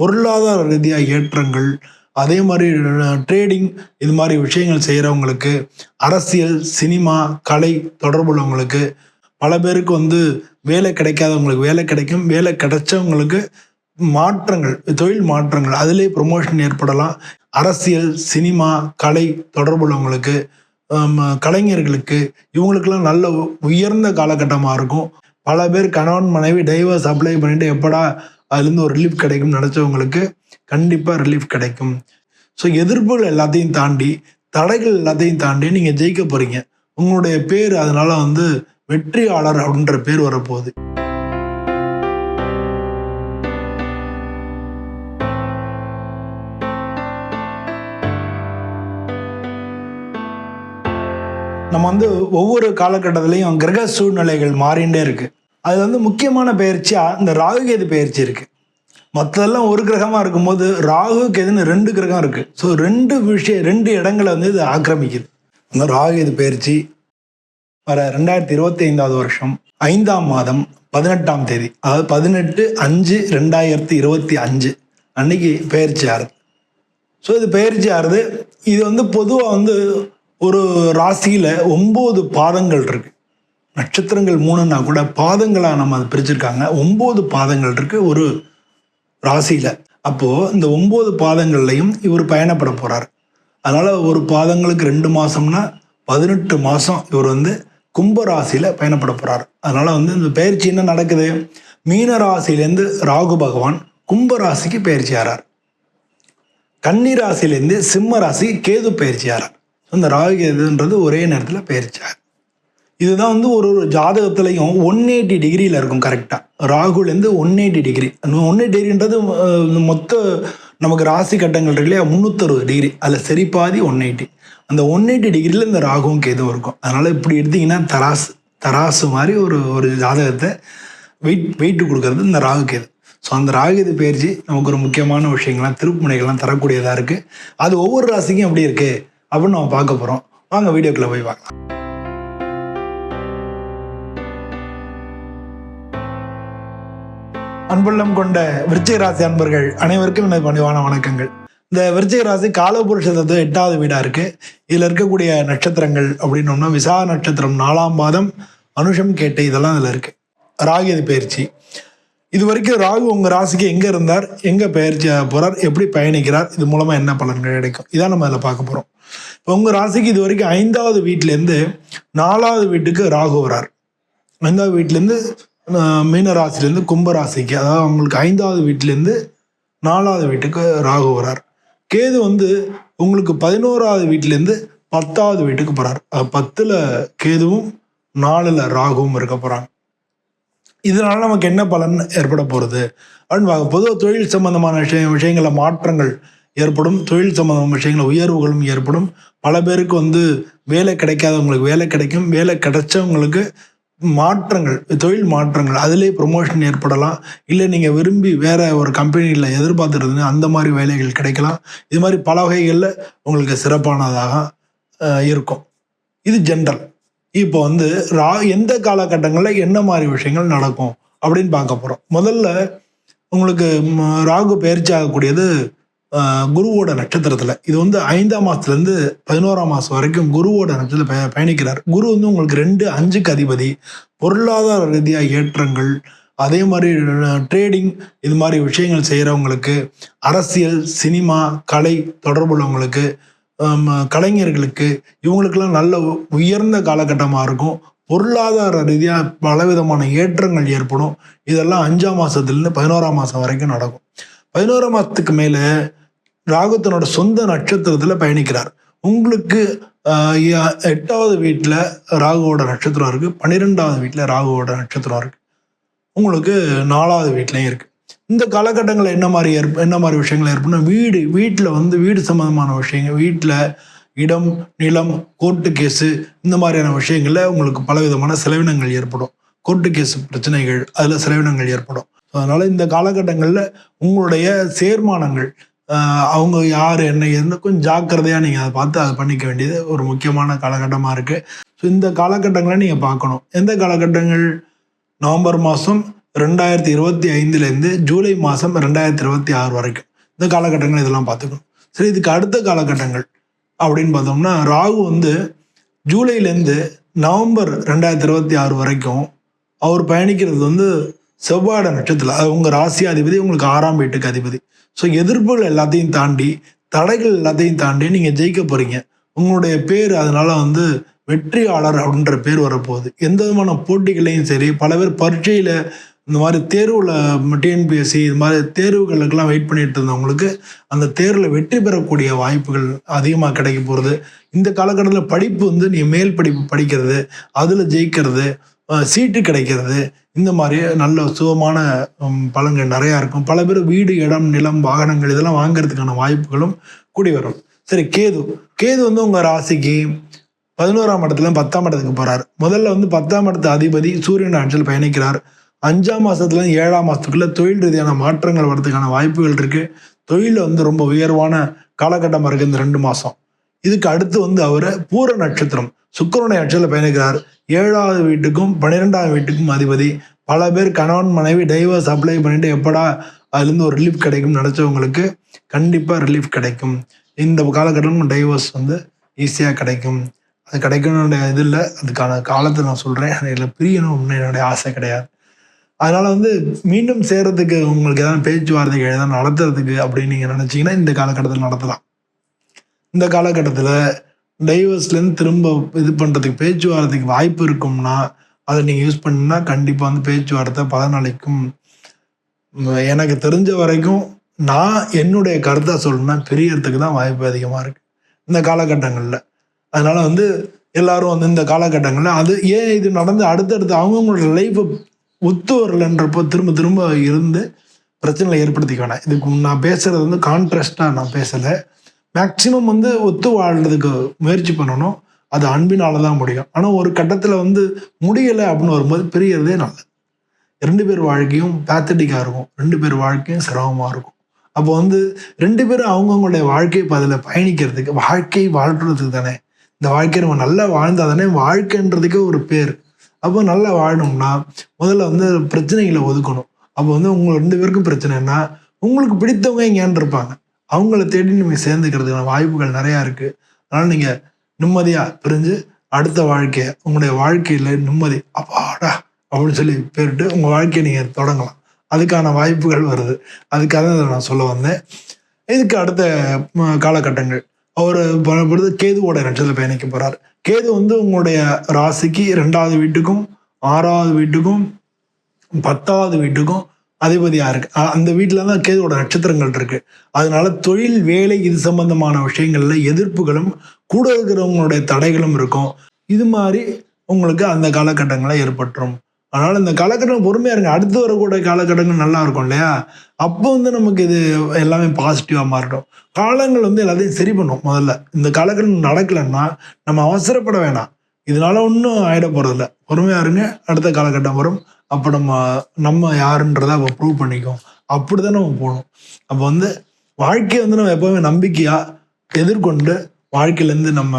பொருளாதார ரீதியாக ஏற்றங்கள் அதே மாதிரி ட்ரேடிங் இது மாதிரி விஷயங்கள் செய்கிறவங்களுக்கு அரசியல் சினிமா கலை தொடர்புள்ளவங்களுக்கு பல பேருக்கு வந்து வேலை கிடைக்காதவங்களுக்கு வேலை கிடைக்கும். வேலை கிடைச்சவங்களுக்கு மாற்றங்கள் தொழில் மாற்றங்கள் அதிலே ப்ரொமோஷன் ஏற்படலாம். அரசியல் சினிமா கலை தொடர்புள்ளவங்களுக்கு கலைஞர்களுக்கு இவங்களுக்கெல்லாம் நல்ல உயர்ந்த காலகட்டமாக இருக்கும். பல பேர் கணவன் மனைவி டைவர்ஸ் அப்ளை பண்ணிட்டு எப்படா அதுலேருந்து ஒரு ரிலீஃப் கிடைக்கும்னு நினச்சவங்களுக்கு கண்டிப்பாக ரிலீஃப் கிடைக்கும். ஸோ எதிர்ப்புகள் எல்லாத்தையும் தாண்டி தடைகள் எல்லாத்தையும் தாண்டி நீங்கள் ஜெயிக்க போகிறீங்க உங்களுடைய பேர் அதனால வந்து வெற்றியாளர் அப்படின்ற பேர் வரப்போகுது. நம்ம வந்து ஒவ்வொரு காலகட்டத்திலையும் கிரக சூழ்நிலைகள் மாறிண்டே இருக்கு. அது வந்து முக்கியமான பயிற்சியாக இந்த ராகு கேது பயிற்சி இருக்குது மற்றதெல்லாம் ஒரு கிரகமாக இருக்கும்போது ராகு கேதுன்னு ரெண்டு கிரகம் இருக்குது ஸோ ரெண்டு விஷயம் ரெண்டு இடங்களை வந்து இது ஆக்கிரமிக்குது. இந்த ராகு கேது பயிற்சி வர ரெண்டாயிரத்தி இருபத்தி ஐந்தாவது வருஷம் ஐந்தாம் மாதம் பதினெட்டாம் தேதி. அதாவது பதினெட்டு அஞ்சு ரெண்டாயிரத்தி இருபத்தி அஞ்சு. அன்னைக்கு பயிற்சி ஆறுது. ஸோ இது பயிற்சி ஆறுது. இது வந்து பொதுவாக வந்து ஒரு ராசியில் ஒம்பது பாதங்கள் இருக்குது நட்சத்திரங்கள் மூணுன்னா கூட பாதங்களாக நம்ம அதை பிரிச்சிருக்காங்க. ஒம்பது பாதங்கள் இருக்கு ஒரு ராசியில். அப்போது இந்த ஒம்பது பாதங்கள்லையும் இவர் பயணப்பட போகிறார் அதனால் ஒரு பாதங்களுக்கு ரெண்டு மாதம்னா பதினெட்டு மாதம் இவர் வந்து கும்ப ராசியில் பயணப்பட போகிறார் அதனால் வந்து இந்த பயிற்சி என்ன நடக்குது? மீன ராசியிலேருந்து ராகு பகவான் கும்ப ராசிக்கு பயிற்சி ஆறார். கன்னி ராசியிலேருந்து சிம்ம ராசி கேது பயிற்சி ஆறார். இந்த ராகு கேதுன்றது ஒரே நேரத்தில் பயிற்சியார் இதுதான் வந்து ஒரு ஒரு ஜாதகத்துலையும் ஒன் எயிட்டி டிகிரியில் இருக்கும் கரெக்டாக ராகுலேருந்து one eighty degree one eighty டிகிரின்றது மொத்த நமக்கு ராசி கட்டங்கள் இருக்கு இல்லையா? முந்நூற்றறுபது டிகிரி அதில் சரி பாதி ஒன் எயிட்டி அந்த ஒன் எயிட்டி டிகிரியில் இந்த ராகுவும் கேதுவும் இருக்கும். அதனால் இப்படி எடுத்தீங்கன்னா தராசு தராசு மாதிரி ஒரு ஒரு ஜாதகத்தை வெயிட் வெயிட்டு கொடுக்கறது இந்த ராகு கேது. ஸோ அந்த ராகுது பயிற்சி நமக்கு ஒரு முக்கியமான விஷயங்கள்லாம் திருப்புமுனைகள்லாம் தரக்கூடியதாக இருக்குது அது ஒவ்வொரு ராசிக்கும் எப்படி இருக்குது அப்படின்னு நம்ம பார்க்க போகிறோம் வாங்க வீடியோக்குள்ளே போய் பார்க்கலாம். அன்புள்ளம் கொண்ட விருச்சிக ராசி அன்பர்கள் அனைவருக்கும் எனது பணிவான வணக்கங்கள். இந்த விருச்சிக ராசி காலபுருஷ தத்துவம் எட்டாவது வீடா இருக்கு. இதுல இருக்கக்கூடிய நட்சத்திரங்கள் அப்படின்னோம்னா விசா நட்சத்திரம் நாலாம் பாதம் அனுஷம் கேட்டை இதெல்லாம் இதுல இருக்கு. ராகியது பயிற்சி? இது வரைக்கும் ராகு உங்க ராசிக்கு எங்க இருந்தார் எங்க பயிற்சி போறார் எப்படி பயணிக்கிறார் இது மூலமா என்ன பலன்கள் கிடைக்கும்? இதான் நம்ம அதில் பார்க்க போறோம். இப்போ உங்க ராசிக்கு இது வரைக்கும் ஐந்தாவது வீட்டிலேருந்து நாலாவது வீட்டுக்கு ராகு வரார். ஐந்தாவது வீட்டிலேருந்து மீனராசிலேருந்து கும்பராசிக்கு அதாவது அவங்களுக்கு ஐந்தாவது வீட்டிலேருந்து நாலாவது வீட்டுக்கு ராகு வரார். கேது வந்து உங்களுக்கு பதினோராவது வீட்டிலேருந்து பத்தாவது வீட்டுக்கு போகிறார் பத்தில் கேதுவும் நாலில் ராகுவும் இருக்க போகிறாங்க இதனால நமக்கு என்ன பலன் ஏற்பட போகிறது அப்படின்னு பொதுவாக தொழில் சம்பந்தமான விஷய விஷயங்களில் மாற்றங்கள் ஏற்படும். தொழில் சம்பந்தமான விஷயங்கள் உயர்வுகளும் ஏற்படும். பல பேருக்கு வந்து வேலை கிடைக்காதவங்களுக்கு வேலை கிடைக்கும். வேலை கிடைச்சவங்களுக்கு மாற்றங்கள் தொழில் மாற்றங்கள் அதிலே ப்ரொமோஷன் ஏற்படலாம். இல்லை நீங்கள் விரும்பி வேற ஒரு கம்பெனியில் எதிர்பார்த்துருந்தீங்க அந்த மாதிரி வேலைகள் கிடைக்கலாம். இது மாதிரி பல வகைகளில் உங்களுக்கு சிறப்பானதாக இருக்கும். இது ஜென்ரல் இப்போ வந்து ரா எந்த காலகட்டங்களில் என்ன மாதிரி விஷயங்கள் நடக்கும் அப்படின்னு பார்க்க போகிறோம் முதல்ல உங்களுக்கு ராகு பயிற்சி ஆகக்கூடியது குருவோட நட்சத்திரத்தில் இது வந்து ஐந்தாம் மாதத்துலேருந்து பதினோராம் மாதம் வரைக்கும் குருவோட நட்சத்திரத்தில் பய பயணிக்கிறார். குரு வந்து உங்களுக்கு ரெண்டு அஞ்சுக்கு அதிபதி. பொருளாதார ரீதியாக ஏற்றங்கள் அதே மாதிரி ட்ரேடிங் இது மாதிரி விஷயங்கள் செய்கிறவங்களுக்கு அரசியல் சினிமா கலை தொடர்புள்ளவங்களுக்கு கலைஞர்களுக்கு இவங்களுக்கெல்லாம் நல்ல உ- உயர்ந்த காலகட்டமாக இருக்கும். பொருளாதார ரீதியாக பலவிதமான ஏற்றங்கள் ஏற்படும். இதெல்லாம் அஞ்சாம் மாதத்துலேருந்து பதினோராம் மாதம் வரைக்கும் நடக்கும். பதினோராம் மாதத்துக்கு மேலே ராகு தன்னோட சொந்த நட்சத்திரத்தில் பயணிக்கிறார். உங்களுக்கு எட்டாவது வீட்டில் ராகுவோட நட்சத்திரம் இருக்குது பன்னிரெண்டாவது வீட்டில் ராகுவோட நட்சத்திரம் இருக்குது உங்களுக்கு நாலாவது வீட்லேயும் இருக்குது இந்த காலகட்டங்களில் என்ன மாதிரி ஏற்ப என்ன மாதிரி விஷயங்கள் ஏற்படும் வீடு வீட்டில் வந்து வீடு சம்மந்தமான விஷயங்கள் வீட்டில் இடம் நிலம் கோர்ட்டு கேஸு இந்த மாதிரியான விஷயங்களில் உங்களுக்கு பலவிதமான செலவினங்கள் ஏற்படும். கோர்ட்டு கேஸ் பிரச்சனைகள் அதில் செலவினங்கள் ஏற்படும். அதனால் இந்த காலகட்டங்களில் உங்களுடைய சேர்மானங்கள் அவங்க யார் என்ன எந்த கொஞ்சம் ஜாக்கிரதையாக நீங்கள் அதை பார்த்து அதை பண்ணிக்க வேண்டியது ஒரு முக்கியமான காலகட்டமாக இருக்குது ஸோ இந்த காலகட்டங்களை நீங்கள் பார்க்கணும். எந்த காலகட்டங்கள்? நவம்பர் மாதம் ரெண்டாயிரத்தி இருபத்தி ஐந்துலேருந்து ஜூலை மாதம் ரெண்டாயிரத்தி இருபத்தி ஆறு வரைக்கும். இந்த காலகட்டங்கள் இதெல்லாம் பார்த்துக்கணும். சரி இதுக்கு அடுத்த காலகட்டங்கள் அப்படின்னு பார்த்தோம்னா ராகு வந்து ஜூலைலேருந்து நவம்பர் ரெண்டாயிரத்தி இருபத்தி ஆறு வரைக்கும் அவர் பயணிக்கிறது வந்து செவ்வாட நட்சத்திரம் அது உங்கள் ராசி அதிபதி உங்களுக்கு ஆறாம் வீட்டுக்கு அதிபதி. ஸோ எதிர்ப்புகள் எல்லாத்தையும் தாண்டி தடைகள் எல்லாத்தையும் தாண்டி நீங்கள் ஜெயிக்க போகிறீங்க உங்களுடைய பேர் அதனால் வந்து வெற்றியாளர் அப்படின்ற பேர் வரப்போகுது. எந்த விதமான போட்டிகளையும் சரி பல பேர் பரீட்சையில் இந்த மாதிரி தேர்வில் டிஎன்பிஎஸ்சி இது மாதிரி தேர்வுகளுக்கெல்லாம் வெயிட் பண்ணிட்டு இருந்தவங்களுக்கு அந்த தேர்வில் வெற்றி பெறக்கூடிய வாய்ப்புகள் அதிகமாக கிடைக்க போகிறது இந்த காலகட்டத்தில் படிப்பு வந்து நீ மேல் படிப்பு படிக்கிறது அதில் ஜெயிக்கிறது சீட்டு கிடைக்கிறது. இந்த மாதிரி நல்ல சுகமான பலன்கள் நிறையா இருக்கும். பல பேர் வீடு இடம் நிலம் வாகனங்கள் இதெல்லாம் வாங்கிறதுக்கான வாய்ப்புகளும் கூடி வரும். சரி கேது. கேது வந்து உங்கள் ராசிக்கு பதினோராம் இடத்துல பத்தாம் இடத்துக்கு போகிறார் முதல்ல வந்து பத்தாம் இடத்து அதிபதி சூரியன் ஆட்சியில் பயணிக்கிறார். அஞ்சாம் மாதத்துல ஏழாம் மாதத்துக்குள்ளே தொழில் ரீதியான மாற்றங்கள் வர்றதுக்கான வாய்ப்புகள் இருக்குது தொழிலில் வந்து ரொம்ப உயர்வான காலகட்டமாக இருக்குது இந்த ரெண்டு மாதம் இதுக்கு அடுத்து வந்து அவர் பூர நட்சத்திரம். சுக்கரனுடைய ஆட்சியில் பயணிக்கிறார். ஏழாவது வீட்டுக்கும் பன்னிரெண்டாவது வீட்டுக்கும் அதிபதி. பல பேர் கணவன் மனைவி டைவர்ஸ் அப்ளை பண்ணிட்டு எப்படா அதுலேருந்து ஒரு ரிலீஃப் கிடைக்கும் நினச்சவங்களுக்கு கண்டிப்பாக ரிலீஃப் கிடைக்கும். இந்த காலகட்டமும் டைவர்ஸ் வந்து ஈஸியாக கிடைக்கும். அது கிடைக்கணுன்ற இது இல்லை. அதுக்கான காலத்தை நான் சொல்கிறேன் இதில் பிரியணும் என்னுடைய ஆசை கிடையாது. அதனால் வந்து மீண்டும் சேர்கிறதுக்கு உங்களுக்கு எதாவது பேச்சுவார்த்தை எதாவது நடத்துறதுக்கு அப்படின்னு நீங்கள் நினச்சிங்கன்னா இந்த காலகட்டத்தில் நடத்தலாம். இந்த காலகட்டத்தில் டைவர்ஸ்லேருந்து திரும்ப இது பண்ணுறதுக்கு பேச்சுவார்த்தைக்கு வாய்ப்பு இருக்கும்னா அதை நீங்கள் யூஸ் பண்ணினா கண்டிப்பாக வந்து பேச்சுவார்த்தை பலனளிக்கும். நாளைக்கும் எனக்கு தெரிஞ்ச வரைக்கும் நான் என்னுடைய கருத்தை சொல்லணும்னா பிரியறதுக்கு தான் வாய்ப்பு அதிகமாக இருக்குது இந்த காலகட்டங்களில். அதனால் வந்து எல்லாரும் வந்து இந்த காலகட்டங்களில் அது ஏன் இது நடந்து அடுத்தடுத்து அவங்கவுங்களோட லைஃப்பை ஒத்து வரலன்றப்போ திரும்ப திரும்ப இருந்து பிரச்சனைகளை ஏற்படுத்திக்க வேணாம் இதுக்கு நான் பேசுகிறது வந்து கான்ட்ராஸ்டாக நான் பேசலை. மேக்சிமம் வந்து ஒத்து வாழ்றதுக்கு முயற்சி பண்ணணும். அது அன்பினால தான் முடியும். ஆனால் ஒரு கட்டத்தில் வந்து முடியலை அப்படின்னு வரும்போது பிரியறதே நல்லது. ரெண்டு பேர் வாழ்க்கையும் பேத்தட்டிக்காக இருக்கும். ரெண்டு பேர் வாழ்க்கையும் சிரமமாக இருக்கும். அப்போ வந்து ரெண்டு பேரும் அவங்கவுங்களுடைய வாழ்க்கை பதில் பயணிக்கிறதுக்கு வாழ்க்கை வாழ்றதுக்கு தானே. இந்த வாழ்க்கையை நம்ம நல்லா வாழ்ந்தால் தானே வாழ்க்கைன்றதுக்கே ஒரு பேர். அப்போ நல்லா வாழணும்னா முதல்ல வந்து பிரச்சனைகளை ஒதுக்கணும். அப்போ வந்து உங்களை ரெண்டு பேருக்கும் பிரச்சனைனா உங்களுக்கு பிடித்தவங்க எங்கேன்னு இருப்பாங்க. அவங்கள தேடி நீங்கள் சேர்ந்துக்கிறதுக்கான வாய்ப்புகள் நிறையா இருக்குது அதனால் நீங்கள் நிம்மதியாக பிரிஞ்சு அடுத்த வாழ்க்கையை உங்களுடைய வாழ்க்கையில் நிம்மதி அப்பாடா அப்படின்னு சொல்லி பேரிட்டு உங்கள் வாழ்க்கையை நீங்கள் தொடங்கலாம். அதுக்கான வாய்ப்புகள் வருது. அதுக்காக தான் நான் சொல்ல வந்தேன். இதுக்கு அடுத்த காலகட்டங்கள். அவர் பொழுது கேதுவோட நட்சத்திரத்தில் பயணிக்க போகிறார் கேது வந்து உங்களுடைய ராசிக்கு ரெண்டாவது வீட்டுக்கும் ஆறாவது வீட்டுக்கும் பத்தாவது வீட்டுக்கும் அதிபதியாக இருக்கு. அந்த வீட்டில் தான் கேதுவோட நட்சத்திரங்கள் இருக்கு. அதனால தொழில் வேலை இது சம்பந்தமான விஷயங்கள்ல எதிர்ப்புகளும் கூட இருக்கிறவங்களுடைய தடைகளும் இருக்கும். இது மாதிரி உங்களுக்கு அந்த காலகட்டங்களை ஏற்பட்டுரும். அதனால இந்த காலகட்டம் பொறுமையாக இருங்க. அடுத்து வரக்கூடிய காலகட்டங்கள் நல்லா இருக்கும் இல்லையா? அப்போ வந்து நமக்கு இது எல்லாமே பாசிட்டிவாக மாறட்டும். காலங்கள் வந்து எல்லாத்தையும் சரி பண்ணும் முதல்ல. இந்த காலகட்டம் நடக்கலைன்னா நம்ம அவசரப்பட வேணாம். இதனால ஒன்றும் ஆகிட போகிறதில்ல பொறுமையா இருங்க. அடுத்த காலகட்டம் வரும். அப்போ நம்ம நம்ம யாருன்றதை அப்போ ப்ரூவ் பண்ணிக்கும். அப்படிதான் நம்ம போகணும். அப்போ வந்து வாழ்க்கையை வந்து நம்ம எப்பவுமே நம்பிக்கையாக எதிர்கொண்டு வாழ்க்கையிலேருந்து நம்ம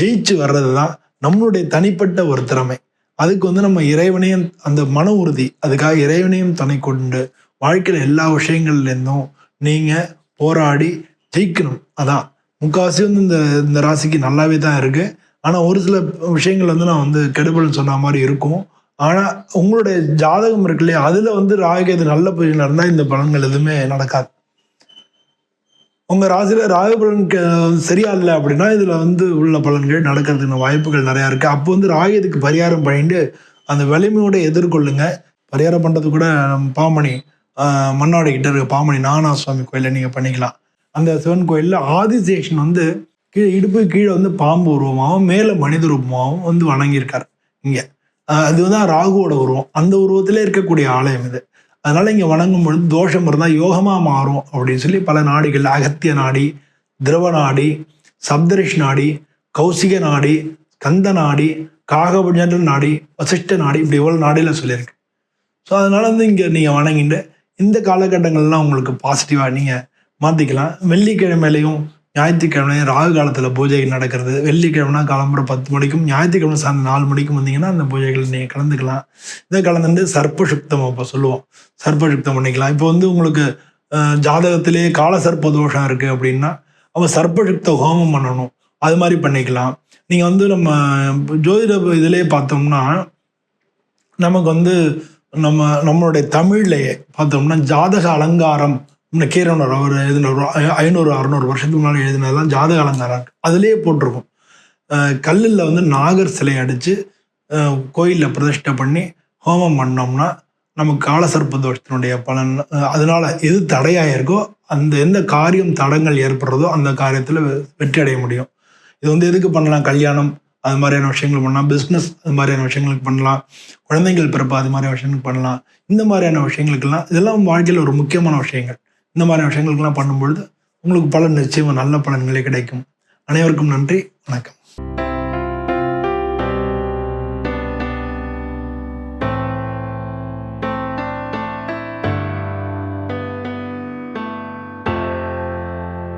ஜெயிச்சு வர்றது தான் நம்மளுடைய தனிப்பட்ட ஒரு திறமை. அதுக்கு வந்து நம்ம இறைவனையும் அந்த மன உறுதி அதுக்காக இறைவனையும் துணை கொண்டு வாழ்க்கையில் எல்லா விஷயங்கள்லேருந்தும் நீங்கள் போராடி ஜெயிக்கணும். அதான். முக்கால்வாசி வந்து இந்த இந்த ராசிக்கு நல்லாவே தான் இருக்குது ஆனால் ஒரு சில விஷயங்கள் வந்து நான் வந்து கெடுபல் சொன்ன மாதிரி இருக்கும். ஆனா உங்களுடைய ஜாதகம் இருக்கு இல்லையா? அதுல வந்து ராகுகேது நல்ல பொசிஷன் இருந்தா இந்த பலன்கள் எதுவுமே நடக்காது. உங்க ராசியில ராகு பலன் சரியா இல்லை அப்படின்னா இதுல வந்து உள்ள பலன்கள் நடக்கிறதுக்கு வாய்ப்புகள் நிறையா இருக்கு. அப்போ வந்து ராகுகேதுக்கு பரிகாரம் பண்ணிட்டு அந்த வலிமையோட எதிர்கொள்ளுங்க. பரிகாரம் பண்றது கூட நம்ம பாமணி ஆஹ், கிட்ட இருக்க பாமணி நானாசுவாமி சுவாமி கோயில்ல நீங்க பண்ணிக்கலாம். அந்த சிவன் கோயில்ல ஆதிசேஷன் வந்து கீழே இடுப்பு கீழே வந்து பாம்பு உருவமாகவும் மேலே மனித ரூபமாகவும் வந்து வணங்கியிருக்கார். இங்கே. அது அதுதான் ராகுவோட உருவம். அந்த உருவத்திலே இருக்கக்கூடிய ஆலயம் இது. அதனால இங்கே வணங்கும் பொழுது தோஷம் இருந்தால் யோகமாக மாறும் அப்படின்னு சொல்லி பல நாடிகள் அகத்திய நாடி திரவ நாடி சப்தரிஷ் நாடி கௌசிக நாடி கந்த நாடி காகபுஜன்ற நாடி வசிஷ்ட நாடி இப்படி இவ்வளோ நாடியில சொல்லியிருக்கு. ஸோ அதனால வந்து இங்கே நீங்கள் வணங்கிட்டு இந்த காலகட்டங்கள்லாம் உங்களுக்கு பாசிட்டிவாக நீங்கள் மாற்றிக்கலாம் வெள்ளிக்கிழமையிலையும் ஞாயிற்றுக்கிழமை ராகு காலத்தில் பூஜை நடக்கிறது. வெள்ளிக்கிழமைனா காலம்புற பத்து மணிக்கும் ஞாயிற்றுக்கிழமை சாயந்தரம் நாலு மணிக்கும் வந்தீங்கன்னா அந்த பூஜைகள் நீங்கள் கலந்துக்கலாம். இதை கலந்துட்டு சர்ப்பசுக்தம் அப்போ சொல்லுவோம். சர்ப்பசுக்தம் பண்ணிக்கலாம். இப்போ வந்து உங்களுக்கு ஜாதகத்திலேயே ஜாதகத்திலே கால சர்ப்ப தோஷம் இருக்குது அப்படின்னா அப்போ சர்ப்பசுக்த ஹோமம் பண்ணணும். அது மாதிரி பண்ணிக்கலாம். நீங்கள் வந்து நம்ம ஜோதிட இதிலே பார்த்தோம்னா நமக்கு வந்து நம்ம நம்மளுடைய தமிழ்லையே பார்த்தோம்னா ஜாதக அலங்காரம் இந்த கீரனூர் அவர் எழுதின ஒரு ஐநூறு அறநூறு வருஷத்துக்கு முன்னாடி எழுதினதெல்லாம் ஜாதக அலங்காரம். அதுலேயே போட்டிருக்கும். கல்லில் வந்து நாகர் சிலை அடித்து கோயிலில் பிரதிஷ்டை பண்ணி ஹோமம் பண்ணோம்னா நமக்கு காலசர்ப்ப தோஷத்தினுடைய பலன் அதனால் அதனால எது தடையாக இருக்கோ அந்த எந்த காரியம் தடங்கள் ஏற்படுறதோ அந்த காரியத்தில் வெற்றி அடைய முடியும். இது வந்து எதுக்கு பண்ணலாம்? கல்யாணம் அது மாதிரியான விஷயங்கள் பண்ணலாம். பிஸ்னஸ் அது மாதிரியான விஷயங்களுக்கு பண்ணலாம். குழந்தைகள் பிறப்பு அது மாதிரியான விஷயங்களுக்கு பண்ணலாம். இந்த மாதிரியான விஷயங்களுக்கெல்லாம் இதெல்லாம் வாழ்க்கையில் ஒரு முக்கியமான விஷயங்கள். இந்த மாதிரி விஷயங்களுக்கெல்லாம் பண்ணும்பொழுது உங்களுக்கு பலன் நிச்சயமாக நல்ல பலன்களே கிடைக்கும். அனைவருக்கும் நன்றி. வணக்கம்.